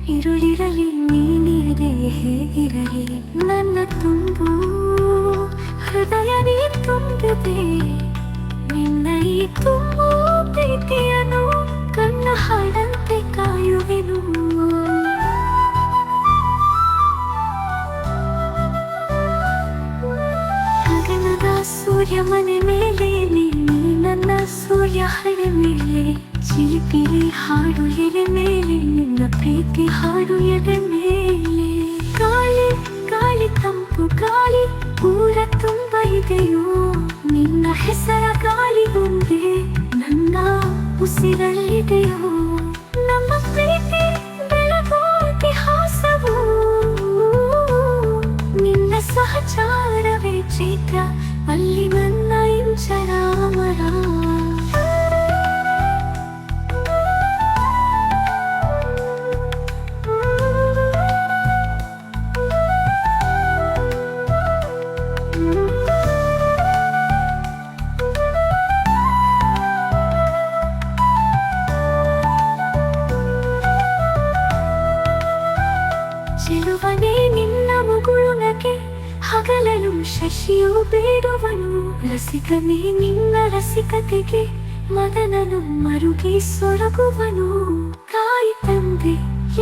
ಕುಳಿರಲಿ ನೀನಿರದೆ ಹೇಗಿರಲಿ ನನ್ನ ತುಂಬು ಹೃದಯ ನೀ ತುಂಬಿದೆ ನಿನ್ನ ಈ ತುಂಬು ಪ್ರೀತಿಯನ್ನು ಕಣ್ಣ ಹಾಡಂತೆ ಕಾಯುವೆನು ಗಗನದ ಸೂರ್ಯ ಮನೆ ಮೇಲೆ ನೀನು ನನ್ನ ಸೂರ್ಯ ಹಣೆ ಮೇಲೆ ಚಿಲಿಪಿಲಿ ಹಾಡು ಎಲೆ ಮೇಲೆ ಗಾಳಿ ಊರ ತುಂಬ ಇದೆಯೋ? ನಿನ್ನ ಹೆಸರ ಗಾಳಿ ಒಂದೇ, ನನ್ನ ಉಸಿರಲ್ಲಿದೆಯೋ? ನಮ್ಮ ಪ್ರೀತಿ, ಬೆಳಗೋ ಇತಿಹಾಸವು? ನಿನ್ನ ಸಹಚಾರವೇ ಚೈತ್ರ ಅಲ್ಲಿ ಚೆಲುವನೇ ನಿನ್ನ ಮುಗುಳುನಗೆ ಹಗಲಲು ಶಶಿಯು ಬೇಡುವನು ರಸಿಕನೇ ನಿನ್ನ ರಸಿಕತೆಗೆ ಮದನನು ಮರುಗಿ ಸೊರಗುವನು ಕಾಯಿ ತಂದೆ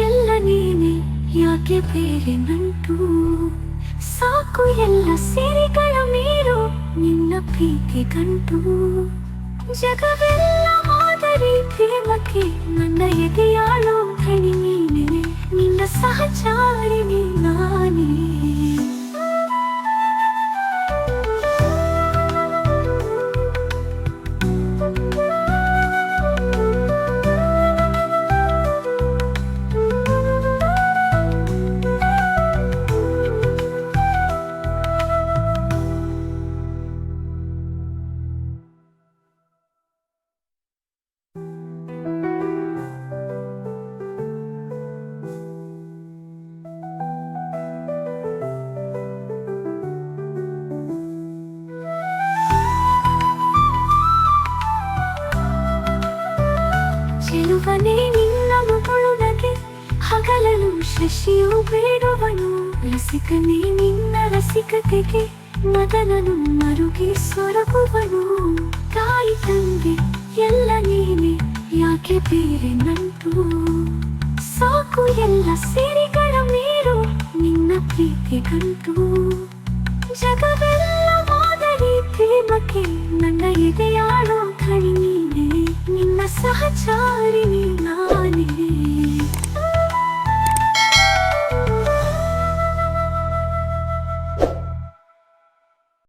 ಎಲ್ಲ ನೀನೆ ಯಾಕೆ ಬೇರೆ ನಂಟು ಸಾಕು ಎಲ್ಲ ಸಿರಿಗಳ ಮೀರು ನಿನ್ನ ಪ್ರೀತಿ ಗಂಟು ಜಗವೆಲ್ಲ ಮಾದರಿ ಪ್ರೇಮಕ್ಕೆ ನನ್ನ ಎದೆಯಾಳೋ ಧಣಿ సహచారిని నానే. ಶಶಿಯು ಬೇಡುವನು, ರಸಿಕನೇ ನಿನ್ನ ರಸಿಕತೆಗೆ, ಮದನನು ಮರುಗಿ ಸೊರಗುವನು. ತಾಯಿ ತಂದೆ, ಎಲ್ಲ ನೀನೆ, ಯಾಕೆ ಬೇರೆ ನಂಟು? ಸಾಕು ಎಲ್ಲ ಸಿರಿಗಳ ಮೇರು, ನಿನ್ನ ಪ್ರೀತಿ ಕಂಟು. ಜಗವೆಲ್ಲ ಮಾದರಿ ಪ್ರೇಮಕ್ಕೆ ನನ್ನ ಎದೆಯಾಳೋ ಕಣಿ ನೀನೆ ನಿನ್ನ ಸಹಚಾರಿಣಿ